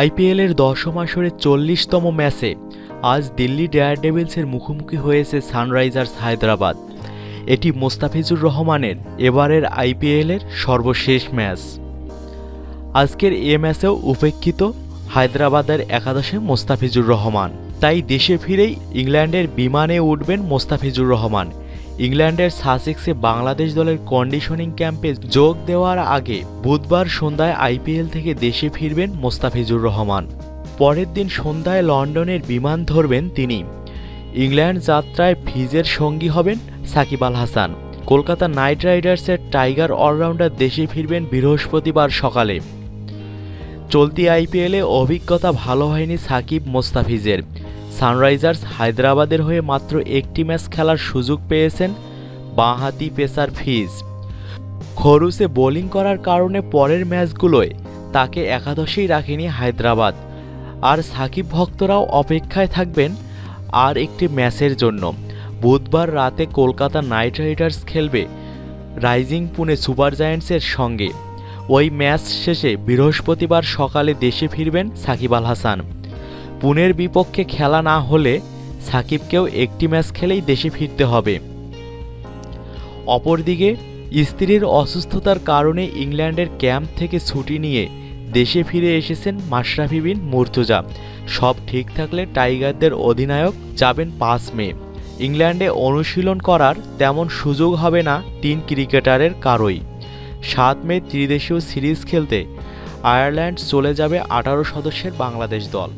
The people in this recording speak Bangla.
আইপিএলের দশম আসরের চল্লিশতম ম্যাচে আজ দিল্লি ডেয়ারডেভিলসের মুখোমুখি হয়েছে সানরাইজার্স হায়দ্রাবাদ। এটি মোস্তাফিজুর রহমানের এবারের আইপিএলের সর্বশেষ ম্যাচ। আজকের এ ম্যাচেও উপেক্ষিত হায়দ্রাবাদের একাদশে মোস্তাফিজুর রহমান। তাই দেশে ফিরেই ইংল্যান্ডের বিমানে উঠবেন মোস্তাফিজুর রহমান। ইংল্যান্ডের সাসেক্সে বাংলাদেশ দলের কন্ডিশনিং ক্যাম্পে যোগ দেওয়ার আগে বুধবার সন্ধ্যায় আইপিএল থেকে দেশে ফিরবেন মোস্তাফিজুর রহমান। পরের দিন সন্ধ্যায় লন্ডনের বিমান ধরবেন তিনি। ইংল্যান্ড যাত্রায় ফিজের সঙ্গী হবেন সাকিব আল হাসান। কলকাতা নাইট রাইডার্সের টাইগার অলরাউন্ডার দেশে ফিরবেন বৃহস্পতিবার সকালে। চলতি আইপিএলে অভিজ্ঞতা ভালো হয়নি সাকিব মোস্তাফিজের। সানরাইজার্স হায়দ্রাবাদের হয়ে মাত্র একটি ম্যাচ খেলার সুযোগ পেয়েছেন বাঁহাতি পেসার ফিজ। খরুসে বোলিং করার কারণে পরের ম্যাচগুলোয় তাকে একাদশেই রাখেনি হায়দ্রাবাদ। আর সাকিব ভক্তরাও অপেক্ষায় থাকবেন আর একটি ম্যাচের জন্য। বুধবার রাতে কলকাতা নাইট রাইডার্স খেলবে রাইজিং পুনে সুপার জায়ান্টসের সঙ্গে। ওই ম্যাচ শেষে বৃহস্পতিবার সকালে দেশে ফিরবেন সাকিব আল হাসান। পুনের বিপক্ষে খেলা না হলে সাকিবকেও একটি ম্যাচ খেলেই দেশে ফিরতে হবে। অপরদিকে, স্ত্রীর অসুস্থতার কারণে ইংল্যান্ডের ক্যাম্প থেকে ছুটি নিয়ে দেশে ফিরে এসেছেন মাশরাফি বিন মুর্তজা। সব ঠিক থাকলে টাইগারদের অধিনায়ক যাবেন পাঁচ মে। ইংল্যান্ডে অনুশীলন করার তেমন সুযোগ হবে না তিন ক্রিকেটারের কারোই। সাত মে ত্রিদেশীয় সিরিজ খেলতে আয়ারল্যান্ড চলে যাবে আঠারো সদস্যের বাংলাদেশ দল।